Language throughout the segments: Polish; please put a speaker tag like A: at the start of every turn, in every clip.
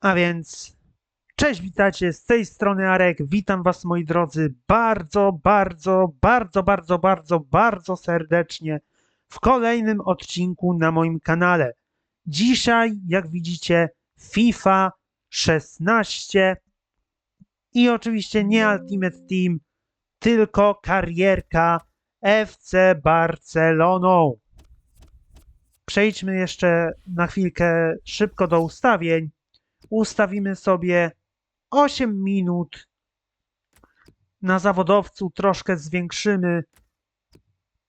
A: A więc cześć, witajcie z tej strony Arek. Witam was moi drodzy bardzo, bardzo, bardzo, bardzo, bardzo, bardzo serdecznie w kolejnym odcinku na moim kanale. Dzisiaj, jak widzicie, FIFA 16 i oczywiście nie Ultimate Team, tylko karierka FC Barceloną. Przejdźmy jeszcze na chwilkę szybko do ustawień. Ustawimy sobie 8 minut. Na zawodowcu troszkę zwiększymy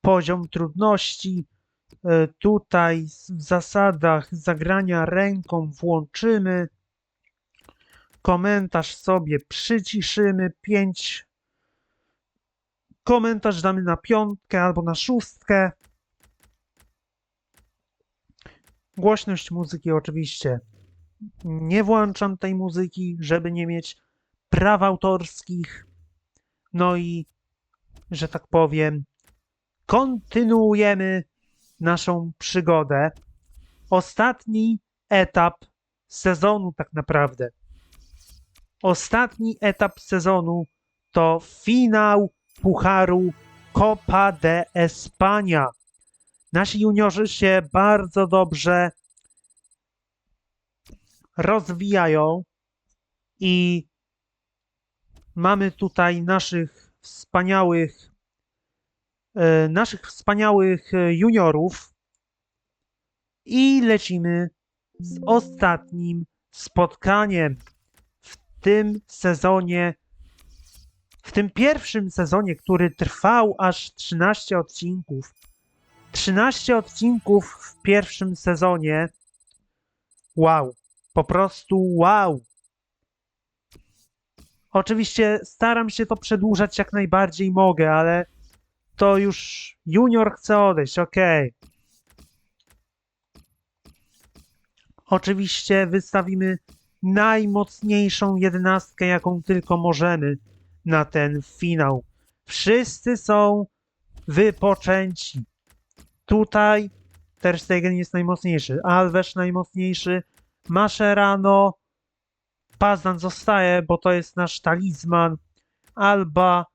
A: poziom trudności. E, Tutaj w zasadach zagrania ręką włączymy. Komentarz sobie przyciszymy. 5. Komentarz damy na piątkę albo na szóstkę. Głośność muzyki oczywiście nie włączam tej muzyki, żeby nie mieć praw autorskich. No i, że tak powiem, kontynuujemy naszą przygodę. Ostatni etap sezonu, tak naprawdę. Ostatni etap sezonu to finał Pucharu Copa de España. Nasi juniorzy się bardzo dobrze rozwijają i mamy tutaj naszych wspaniałych e, naszych wspaniałych e, juniorów i lecimy z ostatnim spotkaniem w tym sezonie w tym pierwszym sezonie, który trwał aż 13 odcinków. 13 odcinków w pierwszym sezonie. Wow po prostu wow. Oczywiście staram się to przedłużać jak najbardziej mogę, ale to już junior chce odejść, okej. Oczywiście wystawimy najmocniejszą jedenastkę, jaką tylko możemy na ten finał. Wszyscy są wypoczęci. Tutaj Ter Stegen jest najmocniejszy, Alves najmocniejszy, Mascherano, Pazdan zostaje, bo to jest nasz talizman, Alba,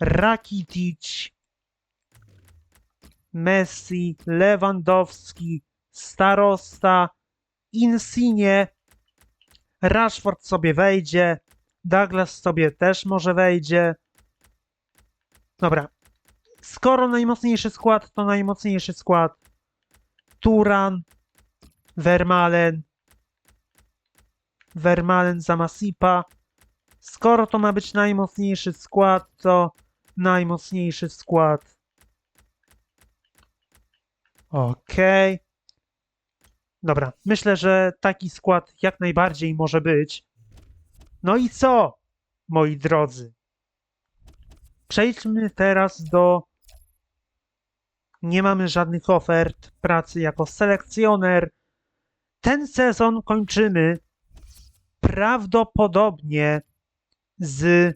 A: Rakitic, Messi, Lewandowski, Starosta, Insigne, Rashford sobie wejdzie, Douglas sobie też może wejdzie. Dobra. Skoro najmocniejszy skład, to najmocniejszy skład. Turan, Vermalen, Vermalen za Masipa. Skoro to ma być najmocniejszy skład, to najmocniejszy skład. Okej. Okay. Dobra, myślę, że taki skład jak najbardziej może być. No i co, moi drodzy? Przejdźmy teraz do. Nie mamy żadnych ofert pracy jako selekcjoner. Ten sezon kończymy prawdopodobnie z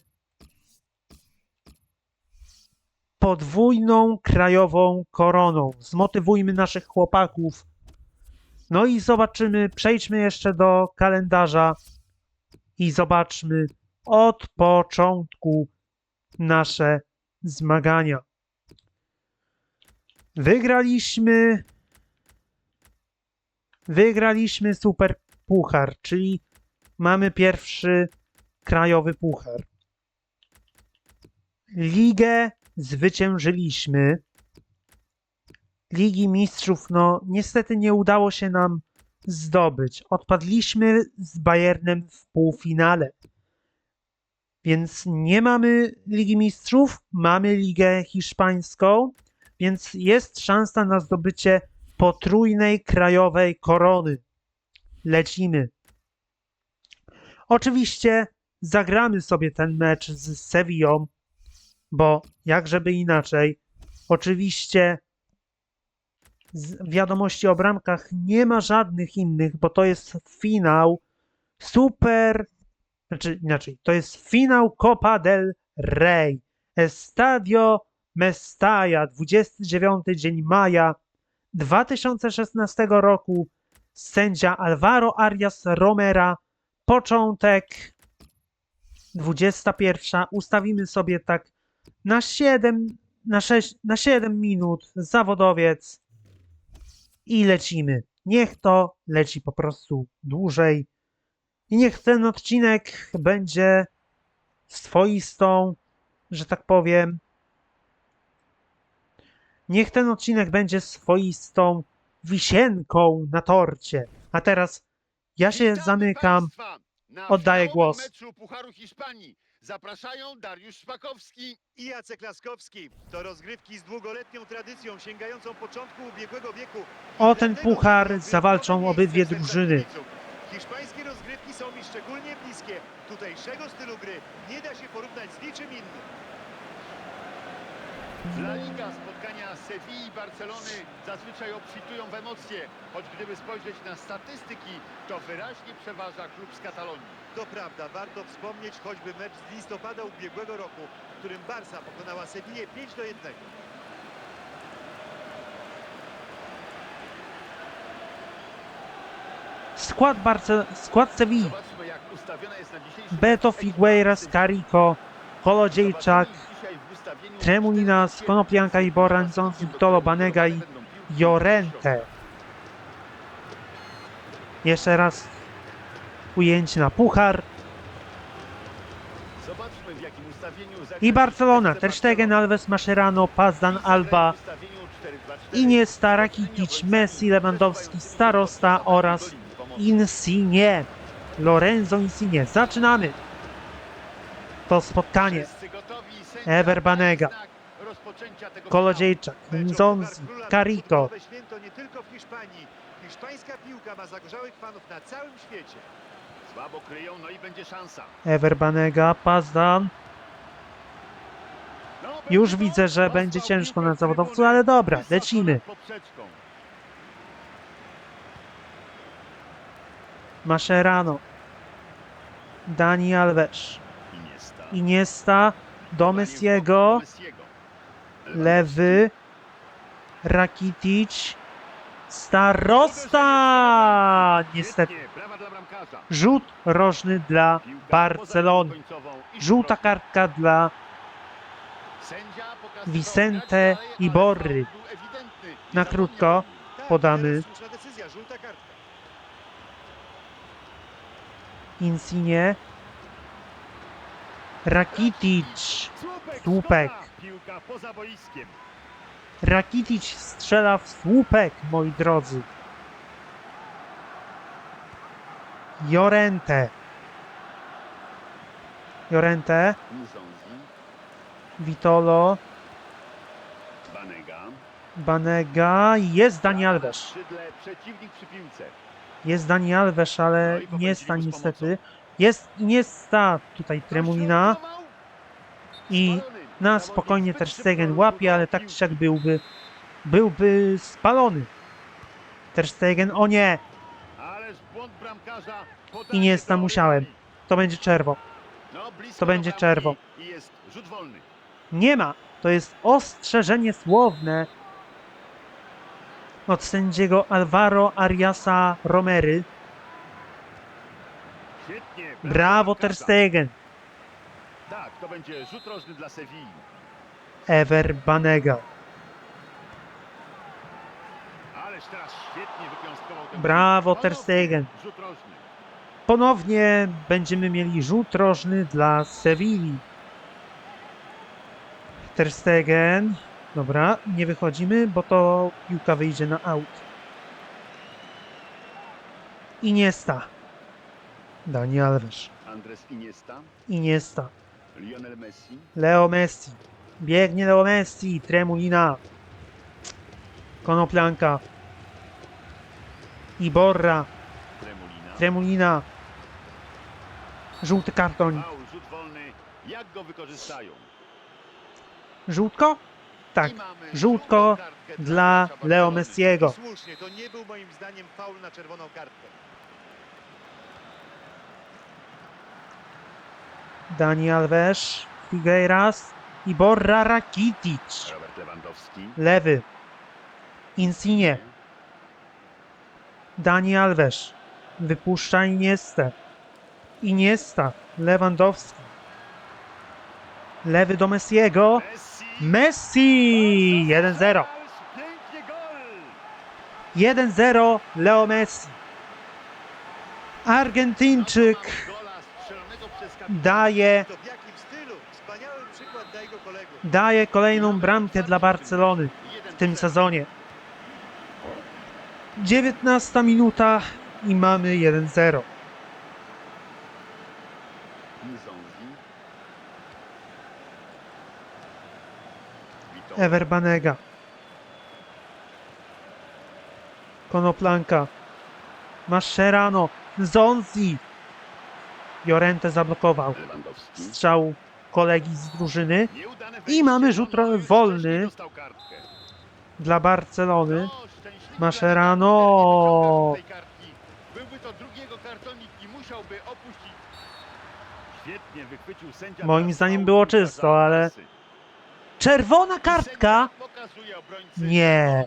A: podwójną krajową koroną. Zmotywujmy naszych chłopaków. No i zobaczymy, przejdźmy jeszcze do kalendarza i zobaczmy od początku nasze zmagania. Wygraliśmy wygraliśmy super puchar, czyli mamy pierwszy krajowy puchar. Ligę zwyciężyliśmy. Ligi Mistrzów, no niestety nie udało się nam zdobyć. Odpadliśmy z Bayernem w półfinale. Więc nie mamy Ligi Mistrzów, mamy Ligę Hiszpańską, więc jest szansa na zdobycie potrójnej krajowej korony. Lecimy. Oczywiście zagramy sobie ten mecz z Sevillą, bo jakżeby inaczej. Oczywiście wiadomości o bramkach nie ma żadnych innych, bo to jest finał super, znaczy inaczej, to jest finał Copa del Rey. Estadio Mestalla, 29 dzień maja 2016 roku. Sędzia Alvaro Arias Romera początek 21. Ustawimy sobie tak na 7, na 6, na 7 minut zawodowiec i lecimy. Niech to leci po prostu dłużej. I niech ten odcinek będzie swoistą, że tak powiem. Niech ten odcinek będzie swoistą wisienką na torcie. A teraz ja się zamykam. Oddaję głos.
B: meczu Pucharu Hiszpanii. Zapraszają Dariusz Szpakowski.
C: i Jacek Laskowski. To rozgrywki z długoletnią tradycją sięgającą początku ubiegłego wieku.
A: O ten puchar zawalczą obydwie drużyny.
C: Hiszpańskie rozgrywki są mi szczególnie bliskie. Tutejszego stylu gry nie da się porównać z niczym innym.
B: La Liga spotkania Sewilli i Barcelony zazwyczaj obfitują w emocje, choć gdyby spojrzeć na statystyki, to wyraźnie przeważa klub z Katalonii.
C: To prawda, warto wspomnieć choćby mecz z listopada ubiegłego roku, w którym Barca pokonała Sewillę 5 do 1.
A: Skład, Barce... Skład Sewilli. Beto Figueiras, Carico, Kolodziejczak,
B: 4-5-1.
A: Konoplianka i Boran, Zonzi, Vitolo, Banega i Jorente. Jeszcze raz ujęcie na puchar. I Barcelona, Ter Stegen. Alves, Mascherano, Pazdan, Alba,
B: W ustawieniu 4-2-4.
A: Iniesta, Rakitic, Messi, Lewandowski, Starosta oraz Insigne. Lorenzo Insigne. Zaczynamy to spotkanie.
B: Wszyscy gotowi, sędzia
A: Ever
B: daje
A: Banega.
B: znak rozpoczęcia tego
A: Kolodziejczak,
C: Mecz o
A: Zonzi,
C: Puchar Króla to
A: Carico,
C: futbolowe święto nie tylko w Hiszpanii. Hiszpańska piłka ma zagorzałych fanów na całym świecie.
B: Słabo kryją, no i będzie szansa.
A: Ever Banega, Pazdan.
B: No,
A: Już widzę, że będzie ciężko na zawodowcu, ale dobra, lecimy. Mascherano, Dani Alves,
B: Iniesta.
A: Iniesta, do Messiego, lewy, Rakitic, Starosta! Niestety, rzut rożny dla Barcelony. Żółta kartka dla Vicente
B: grać dalej,
A: i
B: ale
A: Borry.
B: faul był ewidentny. Nie
A: Na krótko. Podamy. Insigne, Rakitic,
B: Słupek. Piłka poza boiskiem.
A: Rakitic strzela w słupek, moi drodzy. Jorente. Jorente, Vitolo,
B: Banega.
A: Banega, jest Dani Alves. Jest Dani Alves, ale
B: No
A: nie
B: z
A: niestety. Jest Iniesta, tutaj Tremulina i na spokojnie też Stegen łapie, ale tak czy siak byłby, byłby spalony. Ter Stegen, o nie,
B: bramkarza. Podanie
A: Iniesta
B: do
A: musiałem. to będzie czerwo.
B: No,
A: To będzie czerwo.
B: I jest.
A: Nie ma. To jest ostrzeżenie słowne od sędziego Alvaro Ariasa Romery. Brawo Ter. Stegen.
B: Tak, to będzie rzut rożny dla Sewilli.
A: Ever Banega.
B: Ależ teraz świetnie wypiąstkował ten
A: Brawo. Ter Stegen.
B: Rzut rożny.
A: Ponownie będziemy mieli rzut rożny dla Sewilli. Ter Stegen. Dobra, nie wychodzimy, bo to piłka wyjdzie na aut. Iniesta. Dani Alves.
B: Andres Iniesta.
A: Iniesta.
B: Lionel Messi.
A: Leo Messi. Biegnie Leo Messi. Tremulina. Konoplianka. Iborra.
B: Tremulina.
A: Tremulina. Żółty karton.
B: Faul, rzut wolny. Jak go wykorzystają?
A: Żółtko? Tak. Żółtko Dla Leo. Messiego.
C: Słusznie, to nie był moim zdaniem faul na czerwoną kartkę.
A: Dani Alves. Figueiras. Iborra Rakitic.
B: Robert Lewandowski.
A: Lewy. Insigne. Dani Alves. Wypuszcza Iniestę. Iniesta, Lewandowski. Lewy do Messiego.
B: Messi!
A: Messi! 1-0.
B: Pięknie gol!
A: 1-0 Leo Messi. Argentyńczyk
C: kolegów.
A: daje kolejną bramkę dla Barcelony w tym sezonie. 19 minuta i mamy 1-0.
B: Nzonzi. Vito.
A: Ever Banega. Konoplanka. Mascherano. Zonzi. Jorente zablokował strzał kolegi z drużyny I mamy rzut wolny. dla Barcelony.
B: No,
A: Mascherano. Moim zdaniem było czysto, ale-. Czerwona kartka! Nie.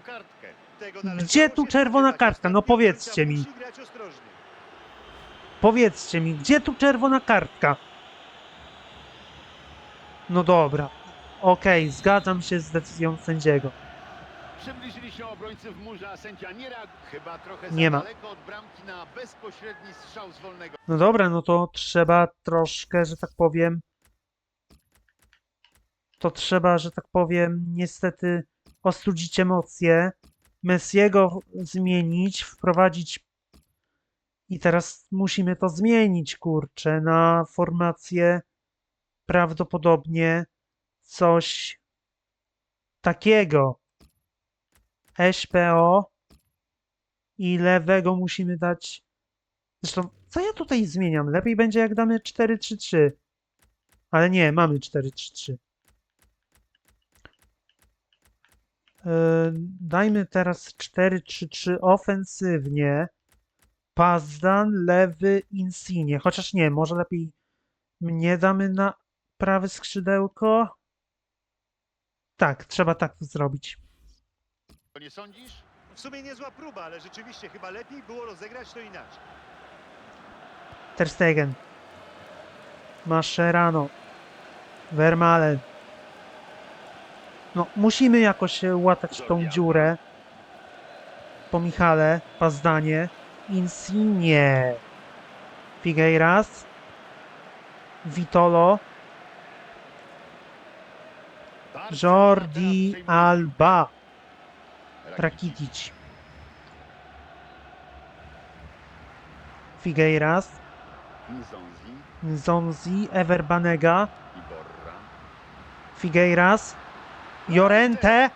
A: Gdzie tu czerwona kartka? No powiedzcie mi. Powiedzcie mi, gdzie tu czerwona kartka? No dobra. Okej, zgadzam się z decyzją sędziego.
B: Przybliżyli się obrońcy w murze, a sędzia nie reaguje. Chyba trochę
A: Nie ma.
B: daleko od bramki na bezpośredni strzał z wolnego.
A: No dobra, no to trzeba troszkę, że tak powiem. To trzeba, że tak powiem, niestety ostudzić emocje. Messiego zmienić, wprowadzić. I teraz musimy to zmienić, kurczę, na formację prawdopodobnie coś takiego. SPO i lewego musimy dać Zresztą, co ja tutaj zmieniam? Lepiej będzie, jak damy 4-3-3. Ale nie, mamy 4-3-3. Yy, dajmy teraz 4-3-3 ofensywnie. Pazdan, lewy, Insigne. Chociaż nie, może lepiej mnie damy na prawe skrzydełko. Tak, trzeba tak to zrobić.
B: Nie sądzisz?
C: W sumie niezła próba, ale rzeczywiście chyba lepiej było rozegrać to inaczej.
A: Ter Stegen. Mascherano. Vermalen. No, musimy jakoś łatać tą dziurę. Po Michale, Pazdanie. Insigne. Figueiras. Vitolo. Jordi Alba.
B: Rakitic.
A: Figueiras.
B: Nzonzi.
A: Nzonzi. Ever Banega.
B: Iborra.
A: Figueiras. Jorente.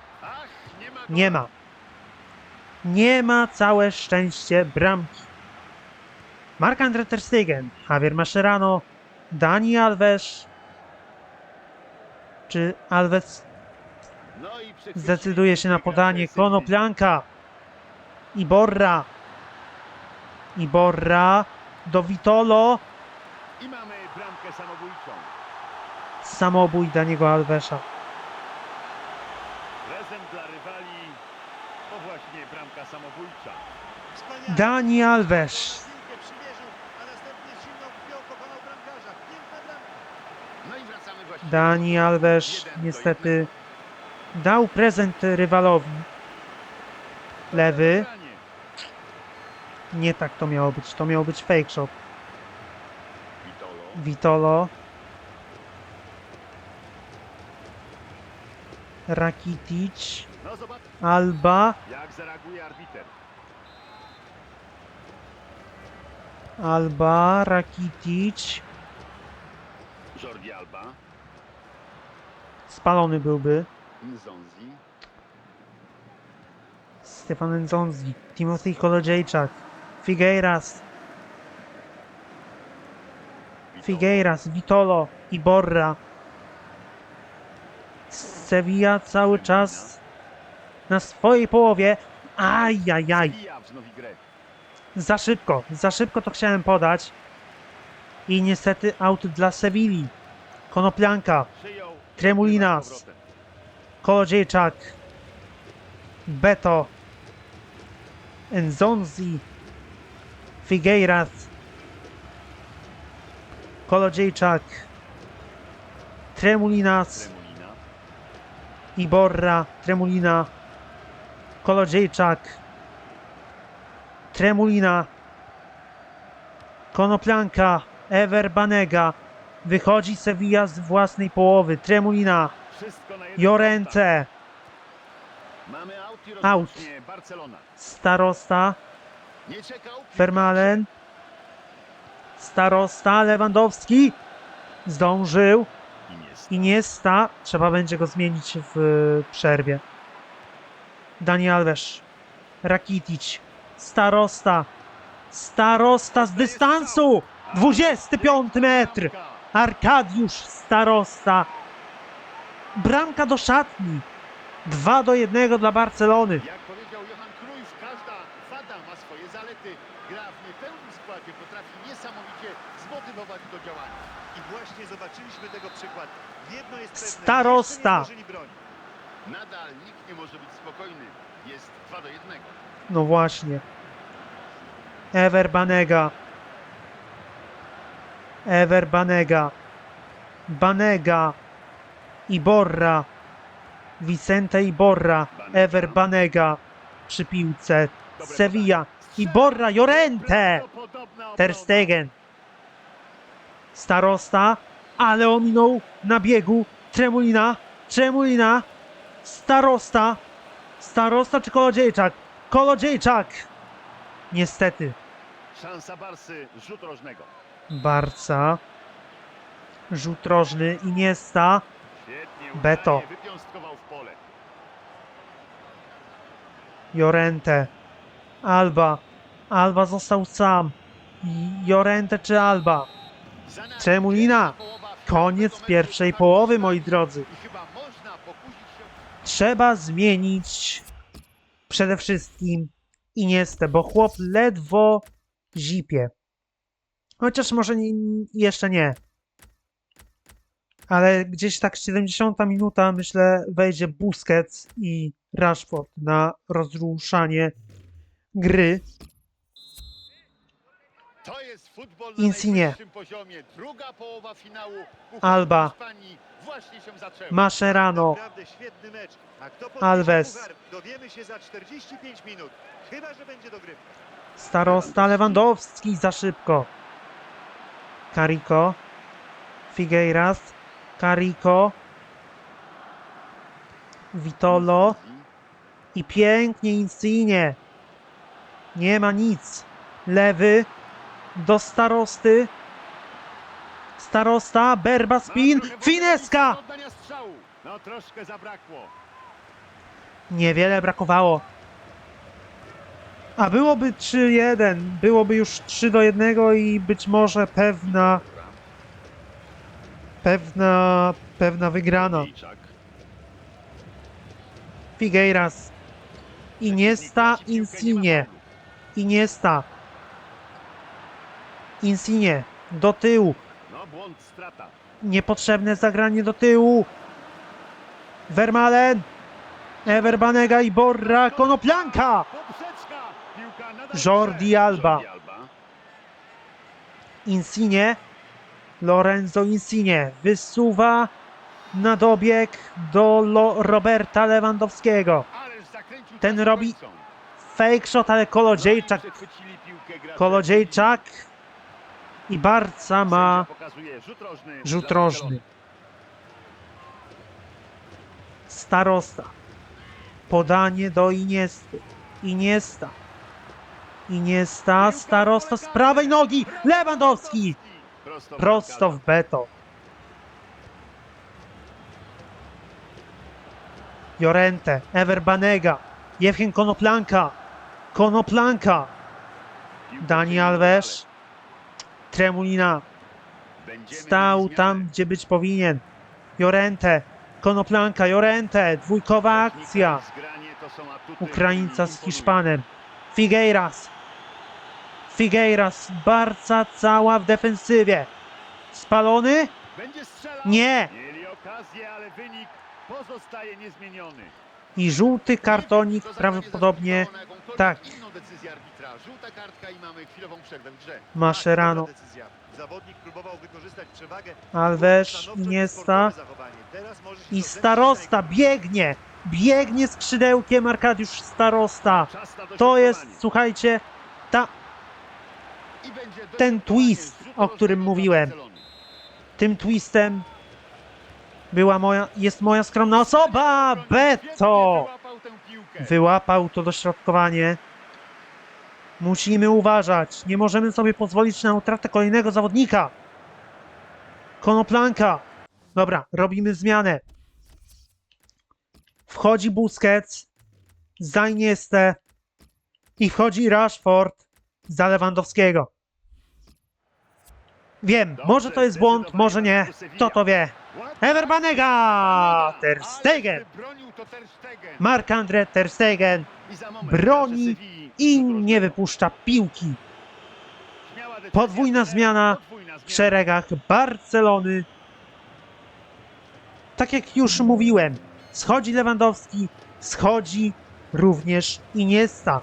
B: Nie ma.
A: Nie ma. Całe szczęście bramki. Marc-André Ter Stegen, Javier Mascherano, Dani Alves. Czy Alves
B: i
A: zdecyduje się na podanie?
B: agresywnie.
A: Konoplianka. Iborra. Iborra do Vitolo.
B: I mamy bramkę samobójczą.
A: Samobój Daniego Alvesa.
B: Prezent dla rywali. To właśnie bramka samobójcza.
C: Wspaniale.
A: Dani Alves.
C: Piłkę przymierzył, a następnie z zimną krwią pokonał bramkarza. Piękna bramka.
B: No i
A: Dani Alves
B: Jeden do
A: niestety dał prezent rywalowi. Lewy. Nie tak to miało być. To miał być fake shot.
B: Vitolo.
A: Rakitic.
B: No
A: Alba.
B: jak zareaguje arbiter.
A: Alba. Rakitic.
B: Jordi Alba.
A: Spalony byłby.
B: Nzonzi.
A: Stefan Nzonzi. Timothy Kolodziejczak. Figueiras.
B: Vitolo.
A: Figueiras. Vitolo. Iborra. Sevilla cały czas na swojej połowie. Ajajaj.
B: Wznowi grę.
A: Za szybko, za szybko to chciałem podać. I niestety aut dla Sewilli. Konoplianka. Tremulinas. Kolodziejczak, Beto, Nzonzi, Figueiras, Kolodziejczak, Tremulinas,
B: Tremulina.
A: Iborra, Tremulina, Kolodziejczak, Tremulina, Konoplanka, Ever Banega, wychodzi Sevilla z własnej połowy, Tremulina, Jorente,
B: i Barcelona.
A: Starosta,
B: Nie.
A: Fermalen, Starosta, Lewandowski, zdążył,
B: Iniesta.
A: Iniesta, trzeba będzie go zmienić w e, przerwie. Dani Alves, Rakitic, Starosta, Starosta z dystansu, 25 metr, Arkadiusz Starosta, bramka do szatni, 2 do 1 dla Barcelony.
B: Jak powiedział Johan Cruyff, każda wada ma swoje zalety. Gra w niepełnym składzie potrafi niesamowicie zmotywować do działania.
C: I właśnie zobaczyliśmy tego przykład. Jedno jest pewne,
A: Starosta.
B: Nadal nikt nie może być spokojny. Jest 2 do 1.
A: No właśnie. Ever Banega. Ever Banega. Banega. Iborra. Vicente Iborra. Ever Banega. Przy piłce. Sevilla. Iborra. Jorente. Ter. Stegen. Starosta. Ale ominął na biegu. Tremulina. Tremulina. Starosta. Starosta czy Kolodziejczak? Kolodziejczak. Niestety.
B: Szansa Barsy, rzut rożnego.
A: Barca. Rzut rożny. Iniesta.
B: Świetnie
A: Beto. Jorente. Alba. Alba został sam. Jorente czy Alba?
B: Pierwsza połowa
A: Koniec pierwszej połowy, moi drodzy.
B: I chyba można pokusić się
A: Trzeba zmienić przede wszystkim Iniestę, bo chłop ledwo zipie. Chociaż może nie, jeszcze nie. Ale gdzieś tak 70 minuta, myślę, wejdzie Busquets i Rashford na rozruszanie gry.
B: To jest
A: Insigne. Alba. Mascherano, Alves.
C: puchar, dowiemy się za 45 minut. Chyba, że będzie dogrywka.
A: starosta Lewandowski za szybko. Carrico, Figueiras, Carrico, Vitolo. I pięknie Insigne. Nie ma nic. Lewy do starosty. Starosta, Berba spin, Fineska!
B: No troszkę zabrakło.
A: Niewiele brakowało. A byłoby 3-1, byłoby już 3 do 1 i być może pewna, pewna, pewna wygrana. Figueiras, Iniesta, Insigne. Iniesta. Insigne. Do tyłu.
B: No.
A: Niepotrzebne zagranie do tyłu. Vermalen. Ever Banega i Borra.
B: Nadal
A: Jordi. Alba. Insigne. Lorenzo Insigne. Wysuwa na dobieg do Lo Roberta Lewandowskiego. Ten robi. Fake shot, ale Kolodziejczak.
B: Piłkę gracze.
A: Kolodziejczak. I Barca ma
B: rzut rożny.
A: Starosta. Podanie do Iniesty. Iniesta. Iniesta, starosta z prawej nogi. Lewandowski.
B: Prosto,
A: w
B: bramkarza.
A: beto. Jorente, Ever Banega, Jewchen Konoplanka. Konoplanka. Dani Alves. Tremulina. Stał tam, gdzie być powinien. Jorente. Konoplanka, Jorente. Dwójkowa akcja. Ukraińca z. Hiszpanem. Figueiras. Figueiras. Barca cała w defensywie. Spalony? Nie. I żółty kartonik prawdopodobnie tak.
B: Arbitra. Żółta kartka i mamy chwilową przerwę w grze.
A: Mascherano.
C: Tak, dobra. Zawodnik próbował wykorzystać przewagę.
A: Alves, i starosta biegnie. Biegnie skrzydełkiem Arkadiusz Starosta. To jest, słuchajcie, ta, ten twist, o którym mówiłem. Tym twistem była moja, jest moja skromna osoba, Beto!
B: Wyłapał
A: to dośrodkowanie. Musimy uważać. Nie możemy sobie pozwolić na utratę kolejnego zawodnika. Konoplanka. Dobra, robimy zmianę. Wchodzi Busquets za Iniestę i wchodzi Rashford za Lewandowskiego. Wiem, może to jest błąd, może nie. Kto to wie? Ever Banega! Ter Stegen!
B: wybronił to Ter Stegen.
A: Broni i nie wypuszcza piłki. Podwójna zmiana w szeregach Barcelony. Tak jak już mówiłem, schodzi Lewandowski, schodzi również Iniesta.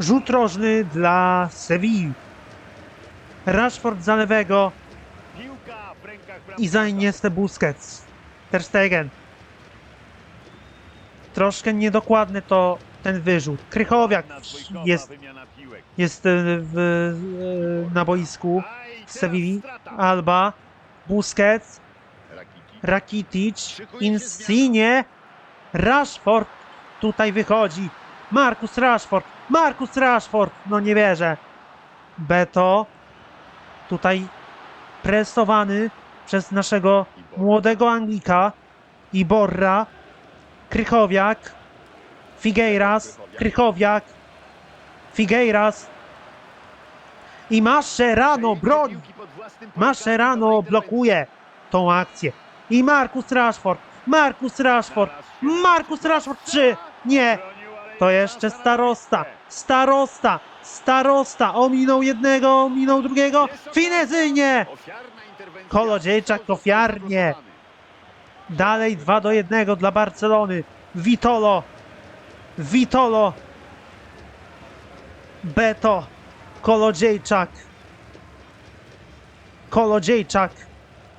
A: Rzut rożny dla Sewilli. Rashford za lewego i za. Iniestę Busquets. Ter Stegen. Troszkę niedokładny to ten wyrzut. Krychowiak jest, jest e, w, e, na boisku
B: teraz
A: Sewilli. Alba, Busquets,
B: Rakitic.
A: Insigne, Rashford tutaj wychodzi. Marcus Rashford, Marcus Rashford, no nie wierzę. Beto tutaj presowany przez naszego młodego Anglika i Borra, Krychowiak, Figueiras, Krychowiak, Figueiras i Mascherano broni. Mascherano blokuje tą akcję. I Marcus Rashford, Marcus Rashford, Marcus Rashford 3, nie, to jeszcze starosta, starosta, starosta, ominął jednego, ominął drugiego,
B: interwencja.
A: Kolodziejczak ofiarnie. dalej 2 do 1 dla Barcelony, Vitolo, Vitolo, Beto, Kolodziejczak, Kolodziejczak,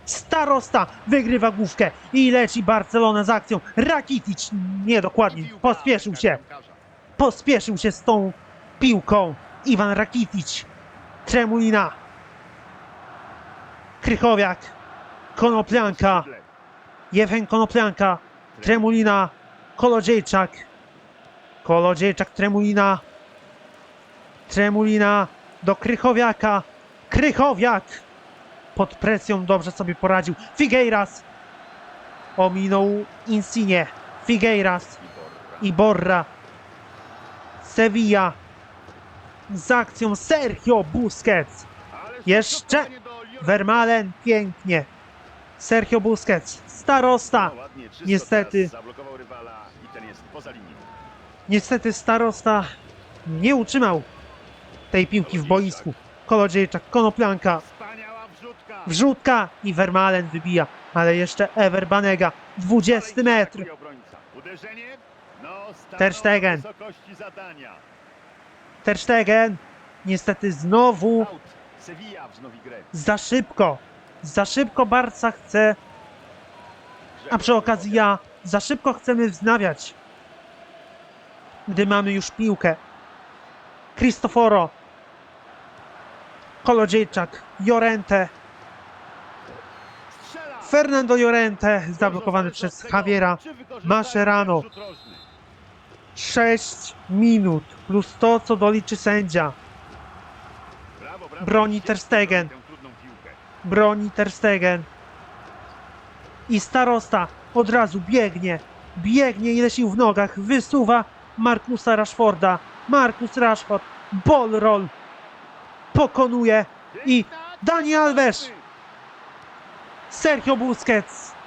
A: Starosta wygrywa główkę i leci Barcelona z akcją. Rakitic niedokładnie,
B: Piłka
A: pospieszył się, pospieszył się z tą piłką. Iwan Rakitic, Tremulina, Krychowiak, Konoplianka. Jewen Konoplianka, Tremulina, Kolodziejczak, Kolodziejczak, Tremulina, Tremulina do Krychowiaka, Krychowiak! Pod presją dobrze sobie poradził, Figueiras ominął Insigne, Figueiras
B: I Borra.
A: Sevilla. Z akcją Sergio Busquets, Jeszcze. Vermaelen. Pięknie, Sergio Busquets, starosta,
B: No,
A: Niestety. Niestety starosta nie utrzymał tej piłki w boisku. Kolodziejczak, Konoplianka,
B: Wspaniała wrzutka.
A: i Vermaelen wybija. Ale jeszcze Ever Banega, 20
B: Dalej
A: metr.
B: No,
A: Ter Stegen. Ter Stegen, niestety znowu za szybko. Za szybko Barca chce, a przy okazji ja, za szybko chcemy wznawiać. Gdy mamy już piłkę. Cristoforo. Kolodziejczak, Jorente. Fernando Llorente zablokowany przez Javiera. Mascherano.
B: ten rzut rożny.
A: 6 minut plus to, co doliczy sędzia. Broni
B: Świetnie
A: Ter Stegen.
B: broni tę trudną piłkę.
A: Broni Ter Stegen. I starosta od razu biegnie. Biegnie ile sił w nogach. Wysuwa Markusa Rashforda. Markus Rashford. Ball roll. Pokonuje. I Dani Alves. Sergio Busquets.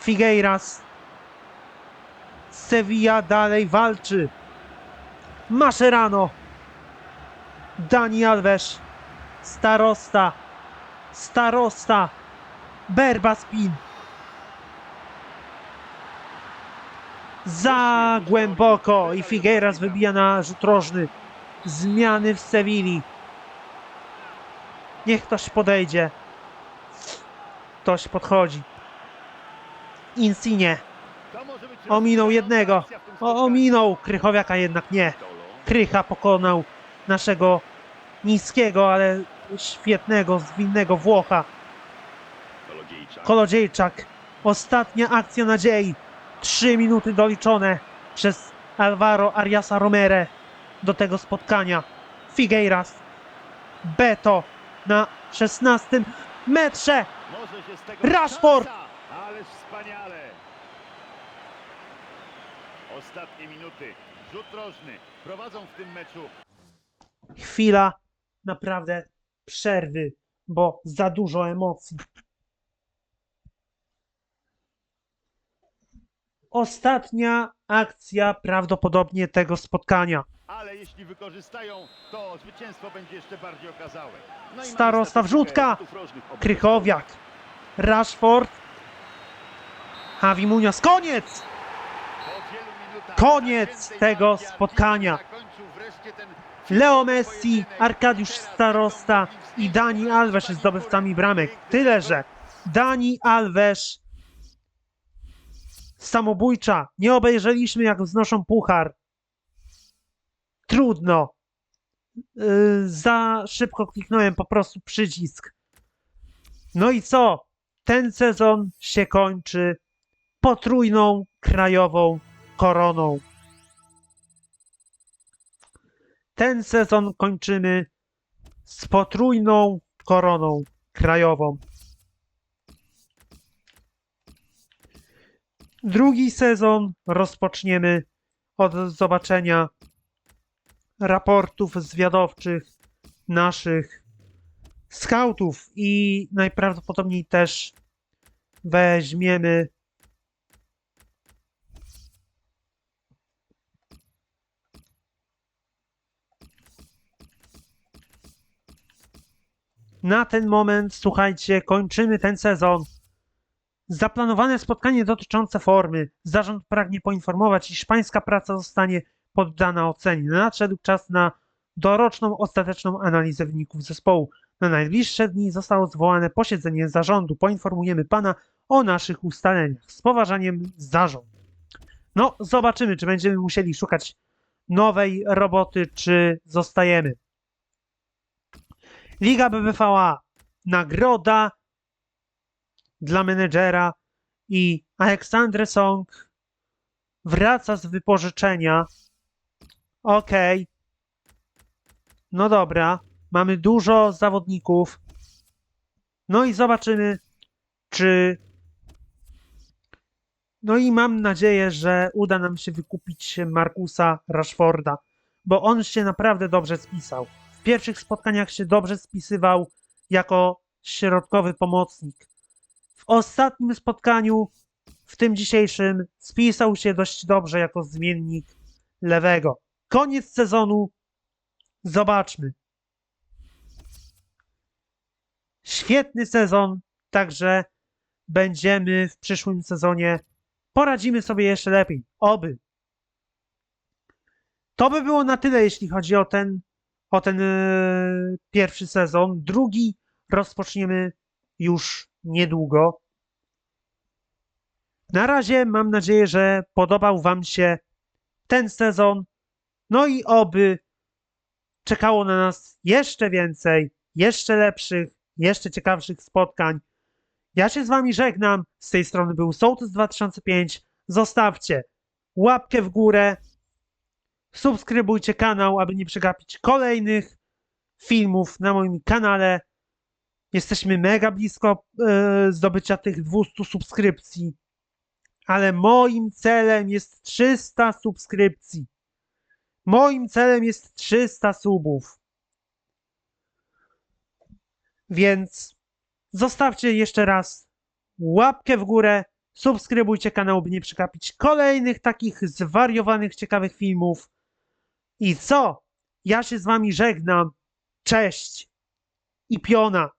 A: Figueiras. Sevilla dalej walczy. Mascherano. Dani Alves. Starosta. Starosta. Berbaspin. Za głęboko i Figueiras wybija na rzut rożny. Zmiany w Sewilli. Niech ktoś podejdzie. Ktoś podchodzi. Insigne. Ominął jednego. O, ominął Krychowiaka jednak nie. Krycha pokonał naszego niskiego, ale świetnego, zwinnego Włocha.
B: Kolodziejczak.
A: Ostatnia akcja nadziei. Trzy minuty doliczone przez Alvaro Ariasa Romere do tego spotkania. Figueiras. Beto na 16 metrze. Rashford!
B: Ależ wspaniale. Ostatnie minuty. Rzut rożny. Prowadzą w tym meczu.
A: Chwila naprawdę przerwy, bo za dużo emocji. Ostatnia akcja prawdopodobnie tego spotkania.
B: Ale jeśli wykorzystają, to zwycięstwo będzie jeszcze bardziej okazałe. No
A: Starosta wrzutka. Krychowiak, Rashford, Javi Munoz. Koniec! Koniec tego spotkania. Leo Messi. Arkadiusz Starosta i Dani Alves zdobywcami bramek. Tyle, że Dani Alves samobójcza. Nie obejrzeliśmy jak wznoszą puchar. Trudno. Yy, za szybko kliknąłem po prostu przycisk. No i co? Ten sezon się kończy potrójną krajową koroną. Ten sezon kończymy z potrójną koroną krajową. Drugi sezon rozpoczniemy od zobaczenia raportów zwiadowczych naszych skautów i najprawdopodobniej też weźmiemy na ten moment, słuchajcie, kończymy ten sezon. Zaplanowane spotkanie dotyczące formy. Zarząd pragnie poinformować, iż pańska praca zostanie poddana ocenie. Nadszedł czas na doroczną, ostateczną analizę wyników zespołu. Na najbliższe dni zostało zwołane posiedzenie zarządu. Poinformujemy pana o naszych ustaleniach. Z poważaniem zarząd. No, zobaczymy, czy będziemy musieli szukać nowej roboty, czy zostajemy. Liga BBVA. Nagroda dla menedżera i Aleksandry Song wraca z wypożyczenia. Okej. No dobra. Mamy dużo zawodników. No i zobaczymy, czy. No i mam nadzieję, że uda nam się wykupić Markusa Rashforda, bo on się naprawdę dobrze spisał. W pierwszych spotkaniach się dobrze spisywał jako środkowy pomocnik. Ostatnim spotkaniu, w tym dzisiejszym, spisał się dość dobrze jako zmiennik lewego. Koniec sezonu. Zobaczmy. Świetny sezon, także będziemy w przyszłym sezonie. Poradzimy sobie jeszcze lepiej. Oby. To by było na tyle, jeśli chodzi o ten, o ten e, pierwszy sezon. Drugi rozpoczniemy już niedługo. Na razie mam nadzieję, że podobał Wam się ten sezon. No i oby czekało na nas jeszcze więcej, jeszcze lepszych, jeszcze ciekawszych spotkań. Ja się z Wami żegnam. Z tej strony był Sołtys 2005. Zostawcie łapkę w górę, subskrybujcie kanał, aby nie przegapić kolejnych filmów na moim kanale. Jesteśmy mega blisko e, zdobycia tych 200 subskrypcji, ale moim celem jest 300 subskrypcji. Moim celem jest 300 subów. Więc zostawcie jeszcze raz łapkę w górę, subskrybujcie kanał, by nie przegapić kolejnych takich zwariowanych, ciekawych filmów. I co? Ja się z wami żegnam. Cześć i piona.